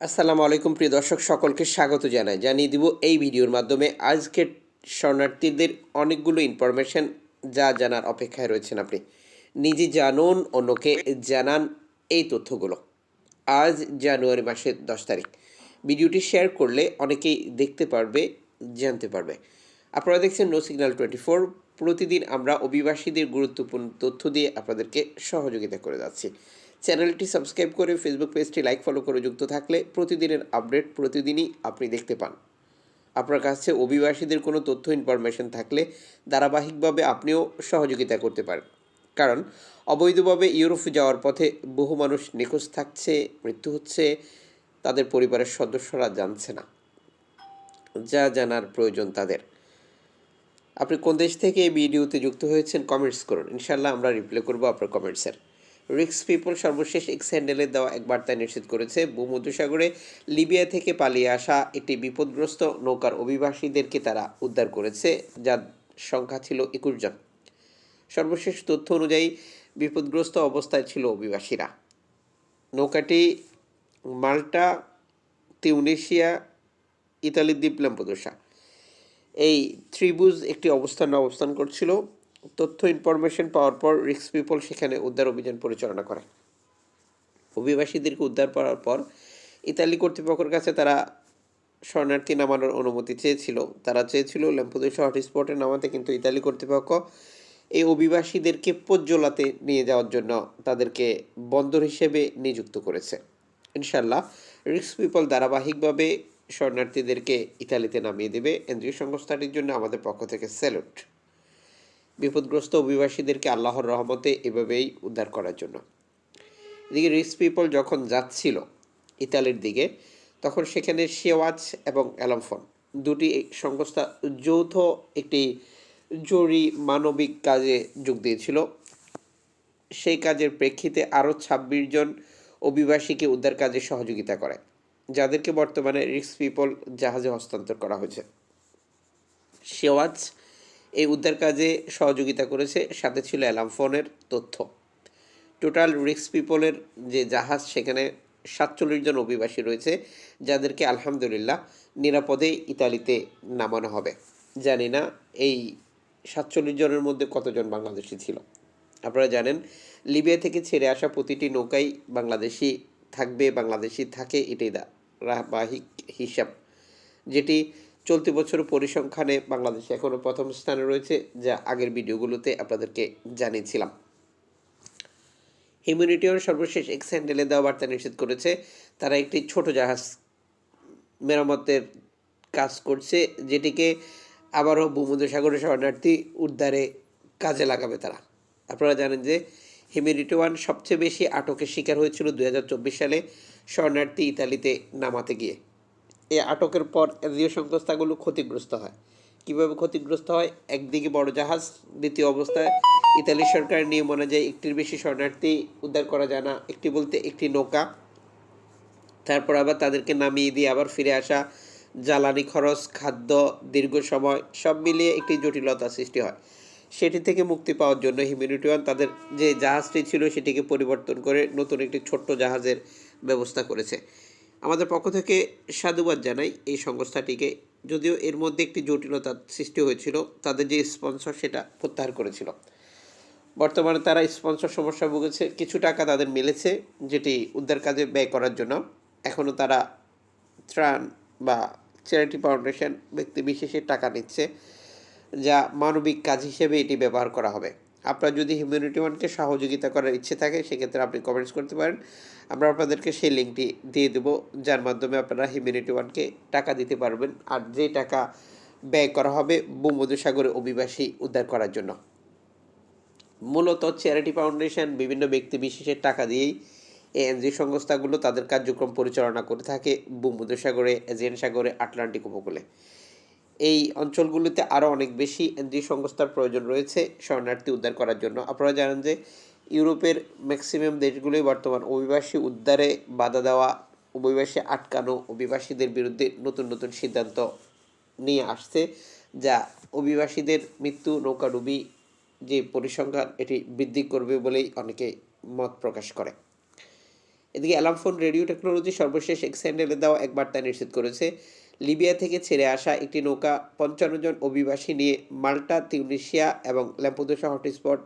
আসসালামু আলাইকুম, প্রিয় দর্শক, সকলকে স্বাগত জানাই। জানিয়ে দিব এই ভিডিওর মাধ্যমে আজকের শরণার্থীদের অনেকগুলো ইনফরমেশন যা জানার অপেক্ষায় রয়েছেন আপনি। নিজে জানুন, অন্যকে জানান এই তথ্যগুলো। আজ জানুয়ারি মাসের দশ তারিখ। ভিডিওটি শেয়ার করলে অনেকেই দেখতে পারবে, জানতে পারবে। আপনারা দেখছেন নো সিগন্যাল টোয়েন্টি ফোর প্রতিদিন আমরা অভিবাসীদের গুরুত্বপূর্ণ তথ্য দিয়ে আপনাদেরকে সহযোগিতা করে যাচ্ছি। চ্যানেলটি সাবস্ক্রাইব করে ফেসবুক পেজটি লাইক ফলো করে যুক্ত থাকলে প্রতিদিনের আপডেট প্রতিদিনই আপনি দেখতে পান। আপনার কাছে অভিবাসীদের কোনো তথ্য ইনফরমেশন থাকলে ধারাবাহিকভাবে আপনিও সহযোগিতা করতে পারেন। কারণ অবৈধভাবে ইউরোপ যাওয়ার পথে বহু মানুষ নিখোঁজ থাকছে, মৃত্যু হচ্ছে, তাদের পরিবারের সদস্যরা জানছে না। যা জানার প্রয়োজন তাদের। আপনি কোন দেশ থেকে এই ভিডিওতে যুক্ত হয়েছেন কমেন্টস করুন। ইনশাল্লাহ আমরা রিপ্লাই করব আপনার কমেন্টসের রিক্স পিপল সর্বশেষ এক্স হ্যান্ডেলে দেওয়া এক বার্তায় নিশ্চিত করেছে, ভূমধ্যসাগরে লিবিয়া থেকে পালিয়ে আসা একটি বিপদগ্রস্ত নৌকার অভিবাসীদেরকে তারা উদ্ধার করেছে, যার সংখ্যা ছিল একুশ জন। সর্বশেষ তথ্য অনুযায়ী, বিপদগ্রস্ত অবস্থায় ছিল অভিবাসীরা। নৌকাটি মাল্টা, তিউনেশিয়া, ইতালির দ্বীপ ল্যাম্পোদোসা এই ত্রিভুজ একটি অবস্থানে অবস্থান করছিল। তথ্য ইনফরমেশন পাওয়ার পর রিক্স পিপল সেখানে উদ্ধার অভিযান পরিচালনা করে। অভিবাসীদেরকে উদ্ধার করার পর ইতালি কর্তৃপক্ষের কাছে তারা শরণার্থী নামানোর অনুমতি চেয়েছিল। তারা চেয়েছিল ল্যাম্পোদোসা হটস্পটে নামাতে, কিন্তু ইতালি কর্তৃপক্ষ এই অভিবাসীদেরকে পোজ্জোলাতে নিয়ে যাওয়ার জন্য তাদেরকে বন্দর হিসেবে নিযুক্ত করেছে। ইনশাল্লাহ রিক্স পিপল ধারাবাহিকভাবে শরণার্থীদেরকে ইতালিতে নামিয়ে দেবে। এনজিও সংস্থাটির জন্য আমাদের পক্ষ থেকে স্যালুট বিপদগ্রস্ত অভিবাসীদেরকে আল্লাহর রহমতে এভাবেই উদ্ধার করার জন্য। এদিকে রিক্স পিপল যখন যাচ্ছিল ইতালির দিকে, তখন সেখানে শেওয়াজ এবং অ্যালামফোন দুটি সংস্থা যৌথ একটি জরুরি মানবিক কাজে যোগ দিয়েছিল। সেই কাজের প্রেক্ষিতে আরও ছাব্বিশ জন অভিবাসীকে উদ্ধার কাজে সহযোগিতা করে, যাদেরকে বর্তমানে রিক্স পিপল জাহাজে হস্তান্তর করা হয়েছে। শেওয়াজ এই উদ্ধার কাজে সহযোগিতা করেছে, সাথে ছিল অ্যালাম ফোনের তথ্য। টোটাল রিক্স পিপলের যে জাহাজ, সেখানে সাতচল্লিশ জন অভিবাসী রয়েছে, যাদেরকে আলহামদুলিল্লাহ নিরাপদে ইতালিতে নামানো হবে। জানি না এই সাতচল্লিশ জনের মধ্যে কতজন বাংলাদেশি ছিল। আপনারা জানেন, লিবিয়া থেকে ছেড়ে আসা প্রতিটি নৌকাই বাংলাদেশি থাকবে, বাংলাদেশি থাকে, এটাই ধারাবাহিক হিসাব। যেটি চলতি বছর পরিসংখ্যানে বাংলাদেশ এখনও প্রথম স্থানে রয়েছে, যা আগের ভিডিওগুলোতে আপনাদেরকে জানিয়েছিলাম। হিউম্যানিটিয়ার সর্বশেষ এক্স হ্যান্ডেলে দেওয়া বার্তা নিশ্চিত করেছে, তারা একটি ছোট জাহাজ মেরামতের কাজ করছে, যেটিকে আবারও ভূমধ্যসাগরের শরণার্থী উদ্ধারে কাজে লাগাবে তারা। আপনারা জানেন যে হিউম্যানিটি ওয়ান সবচেয়ে বেশি আটকের শিকার হয়েছিল দু হাজার চব্বিশ সালে, শরণার্থী ইতালিতে নামাতে গিয়ে। এই আটকের পর এনজিও সংস্থাগুলো ক্ষতিগ্রস্ত হয়। কীভাবে ক্ষতিগ্রস্ত হয়? একদিকে বড় জাহাজ, দ্বিতীয় অবস্থায় ইতালি সরকারের নিয়ম অনুযায়ী একটির বেশি শরণার্থী উদ্ধার করা যায় না, একটি বলতে একটি নৌকা। তারপর আবার তাদেরকে নামিয়ে দিয়ে আবার ফিরে আসা, জ্বালানি খরচ, খাদ্য, দীর্ঘ সময়, সব মিলিয়ে একটি জটিলতা সৃষ্টি হয়। সেটি থেকে মুক্তি পাওয়ার জন্য হিউম্যানিটি ওয়ান তাদের যে জাহাজটি ছিল সেটিকে পরিবর্তন করে নতুন একটি ছোট্ট জাহাজের ব্যবস্থা করেছে। আমাদের পক্ষ থেকে সাধুবাদ জানাই এই সংস্থাটিকে। যদিও এর মধ্যে একটি জটিলতার সৃষ্টি হয়েছিল, তাদের যে স্পন্সর সেটা প্রত্যাহার করেছিল। বর্তমানে তারা স্পন্সর সমস্যা ভুগেছে, কিছু টাকা তাদের মিলেছে, যেটি উদ্ধার কাজে ব্যয় করার জন্য। এখনও তারা ত্রাণ বা চ্যারিটি ফাউন্ডেশন ব্যক্তি বিশেষের টাকা নিচ্ছে, যা মানবিক কাজ হিসেবে এটি ব্যবহার করা হবে। আপনার যদি হিউম্যানিটি ওয়ানকে সহযোগিতা করার ইচ্ছে থাকে, সেক্ষেত্রে আপনি কমেন্টস করতে পারেন। আমরা আপনাদেরকে সেই লিঙ্কটি দিয়ে দেবো, যার মাধ্যমে আপনারা হিউম্যানিটি ওয়ানকে টাকা দিতে পারবেন আর যে টাকা ব্যয় করা হবে ভূমধ্যসাগরে অভিবাসী উদ্ধার করার জন্য। মূলত চ্যারিটি ফাউন্ডেশন বিভিন্ন ব্যক্তি বিশেষের টাকা দিয়েই এই এনজিও সংস্থাগুলো তাদের কার্যক্রম পরিচালনা করে থাকে ভূমধ্যসাগরে এজিয়ান সাগরে আটলান্টিক উপকূলে। এই অঞ্চলগুলিতে আরও অনেক বেশি এনজিও সংস্থার প্রয়োজন রয়েছে শরণার্থী উদ্ধার করার জন্য। আপনারা জানেন যে ইউরোপের ম্যাক্সিমাম দেশগুলোই বর্তমান অভিবাসী উদ্ধারে বাধা দেওয়া, অভিবাসী আটকানো, অভিবাসীদের বিরুদ্ধে নতুন নতুন সিদ্ধান্ত নিয়ে আসছে, যা অভিবাসীদের মৃত্যু নৌকাডুবি যে পরিসংখ্যান, এটি বৃদ্ধি করবে বলেই অনেকে মত প্রকাশ করে। এদিকে অ্যালামফোন রেডিও টেকনোলজি সর্বশেষ এক স্যান্ডেলে দেওয়া এক বার্তা নিশ্চিত করেছে লিবিয়া থেকে ছেড়ে আসা একটি নৌকা পঞ্চান্ন জন অভিবাসী নিয়ে মাল্টা তিউনিশিয়া এবং ল্যাম্পোদোসা হটস্পট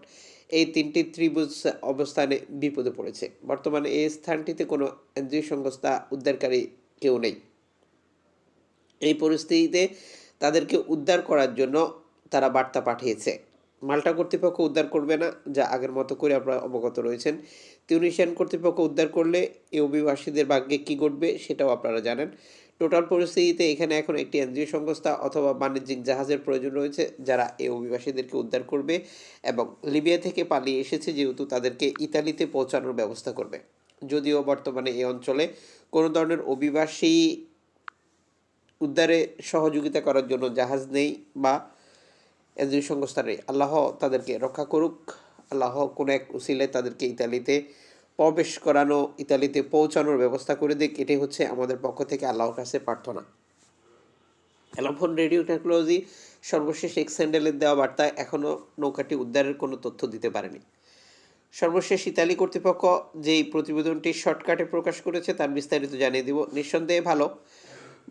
এই তিনটি ত্রিভুজ অবস্থানে বিপদে পড়েছে। বর্তমানে এই স্থানটিতে কোনো এনজিও সংস্থা উদ্ধারকারী কেউ নেই। এই পরিস্থিতিতে তাদেরকে উদ্ধার করার জন্য তারা বার্তা পাঠিয়েছে। মাল্টা কর্তৃপক্ষ উদ্ধার করবে না, যা আগের মতো করে আপনারা অবগত রয়েছেন। তিউনিশিয়ান কর্তৃপক্ষ উদ্ধার করলে এই অভিবাসীদের ভাগ্যে কী ঘটবে সেটাও আপনারা জানেন। টোটাল পরিস্থিতিতে এখানে এখন একটি এনজিও সংস্থা অথবা বাণিজ্যিক জাহাজের প্রয়োজন রয়েছে, যারা এই অভিবাসীদেরকে উদ্ধার করবে এবং লিবিয়া থেকে পালিয়ে এসেছে যেহেতু তাদেরকে ইতালিতে পৌঁছানোর ব্যবস্থা করবে। যদিও বর্তমানে এই অঞ্চলে কোনো ধরনের অভিবাসী উদ্ধারে সহযোগিতা করার জন্য জাহাজ নেই বা এনজিও সংস্থা নেই। আল্লাহ তাদেরকে রক্ষা করুক। আল্লাহ কোনো এক উসিলায় তাদেরকে ইতালিতে প্রবেশ করানো ইতালিতে পৌঁছানোর ব্যবস্থা করে দিক। এটাই হচ্ছে আমাদের পক্ষ থেকে আল্লাহর কাছে প্রার্থনা। অ্যালাফোন রেডিও টেকনোলজি সর্বশেষ এক্স স্যান্ডেলের দেওয়া বার্তায় এখনও নৌকাটি উদ্ধারের কোনো তথ্য দিতে পারেনি। সর্বশেষ ইতালি কর্তৃপক্ষ যেই প্রতিবেদনটি শর্টকাটে প্রকাশ করেছে, তার বিস্তারিত জানিয়ে দিব। নিঃসন্দেহে ভালো।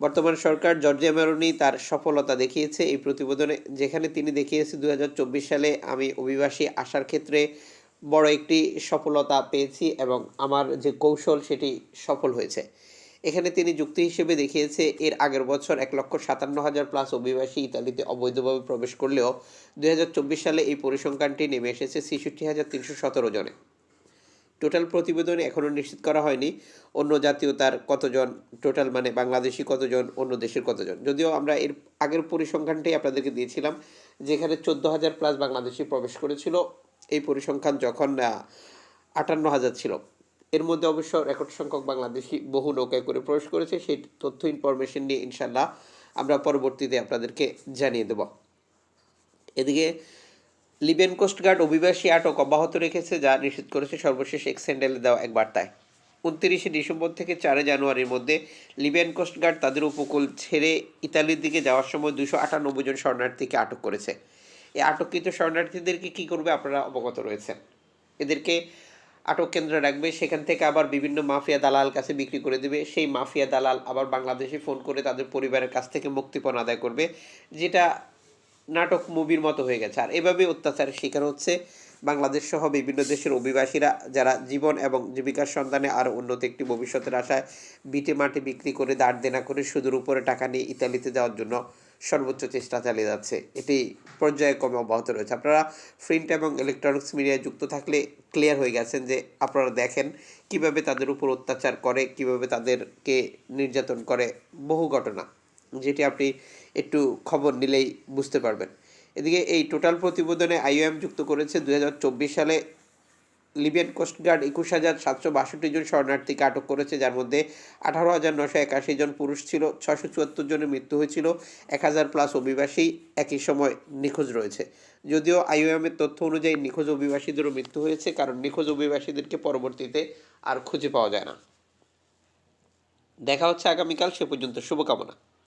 বর্তমান সরকার জর্জিয়া মেরোনি তার সফলতা দেখিয়েছে। এই প্রতিবেদনে যেখানে তিনি দেখিয়েছে দু হাজার চব্বিশ সালে আমি অভিবাসী আসার ক্ষেত্রে বড় একটি সফলতা পেয়েছি এবং আমার যে কৌশল সেটি সফল হয়েছে। এখানে তিনি যুক্তি হিসেবে দেখিয়েছে, এর আগের বছর এক লক্ষ সাতান্ন হাজার প্লাস অভিবাসী ইতালিতে অবৈধভাবে প্রবেশ করলেও দুই হাজার চব্বিশ সালে এই পরিসংখ্যানটি নেমে এসেছে ছেষট্টি হাজার তিনশো সতেরো জনে। টোটাল প্রতিবেদনে এখনও নিশ্চিত করা হয়নি অন্য জাতীয়তার কতজন, টোটাল মানে বাংলাদেশি কতজন, অন্য দেশের কতজন। যদিও আমরা এর আগের পরিসংখ্যানটাই আপনাদেরকে দিয়েছিলাম, যেখানে চোদ্দ হাজার প্লাস বাংলাদেশি প্রবেশ করেছিল। এই পরিসংখ্যান যখন আটান্ন হাজার ছিল, এর মধ্যে অবশ্য রেকর্ড সংখ্যক বাংলাদেশি বহু নৌকায় করে প্রবেশ করেছে। সেই তথ্য ইনফরমেশন নিয়ে ইনশাল্লাহ আমরা পরবর্তীতে আপনাদেরকে জানিয়ে দেব। এদিকে লিবিয়ান কোস্টগার্ড অভিবাসী আটক অব্যাহত রেখেছে, যা নিশ্চিত করেছে সর্বশেষ এক্সেন্ডেলে দেওয়া এক বার্তায়। উনত্রিশে ডিসেম্বর থেকে চারে জানুয়ারির মধ্যে লিবিয়ান কোস্টগার্ড তাদের উপকূল ছেড়ে ইতালির দিকে যাওয়ার সময় দুশো আটানব্বই জন শরণার্থীকে আটক করেছে। এই আটককৃত শরণার্থীদেরকে কী করবে? আপনারা অবগত রয়েছেন। এদেরকে আটক কেন্দ্রে রাখবে। সেখান থেকে আবার বিভিন্ন মাফিয়া দালাল কাছে বিক্রি করে দেবে। সেই মাফিয়া দালাল আবার বাংলাদেশে ফোন করে তাদের পরিবারের কাছ থেকে মুক্তিপণ আদায় করবে, যেটা নাটক মুভির মতো হয়ে গেছে। আর এভাবে অত্যাচারের শিকার হচ্ছে বাংলাদেশ সহ বিভিন্ন দেশের অভিবাসীরা, যারা জীবন এবং জীবিকার সন্ধানে আরও উন্নত একটি ভবিষ্যতের আশায় বিটে মাটি বিক্রি করে দাঁড় দেনা করে সুদের উপরে টাকা নিয়ে ইতালিতে যাওয়ার জন্য সর্বোচ্চ চেষ্টা চালিয়ে যাচ্ছে। এটি পর্যায়ক্রমে অব্যাহত রয়েছে। আপনারা প্রিন্ট এবং ইলেকট্রনিক্স মিডিয়ায় যুক্ত থাকলে ক্লিয়ার হয়ে গেছেন যে আপনারা দেখেন কীভাবে তাদের উপর অত্যাচার করে, কীভাবে তাদেরকে নির্যাতন করে। বহু ঘটনা, যেটি আপনি একটু খবর নিলেই বুঝতে পারবেন। এদিকে এই টোটাল প্রতিবেদনে আইওএম যুক্ত করেছে দু হাজার চব্বিশ সালে লিবিয়ান কোস্টগার্ড একুশ হাজার সাতশো বাষট্টি জন শরণার্থীকে আটক করেছে, যার মধ্যে আঠারো হাজার নশো একাশি জন পুরুষ ছিল ছশো চুয়াত্তর জনের মৃত্যু হয়েছিল, এক হাজার প্লাস অভিবাসী একই সময় নিখোঁজ রয়েছে। যদিও আইওএমের তথ্য অনুযায়ী নিখোঁজ অভিবাসীদেরও মৃত্যু হয়েছে, কারণ নিখোঁজ অভিবাসীদেরকে পরবর্তীতে আর খুঁজে পাওয়া যায় না। দেখা হচ্ছে আগামীকাল, সে পর্যন্ত শুভকামনা।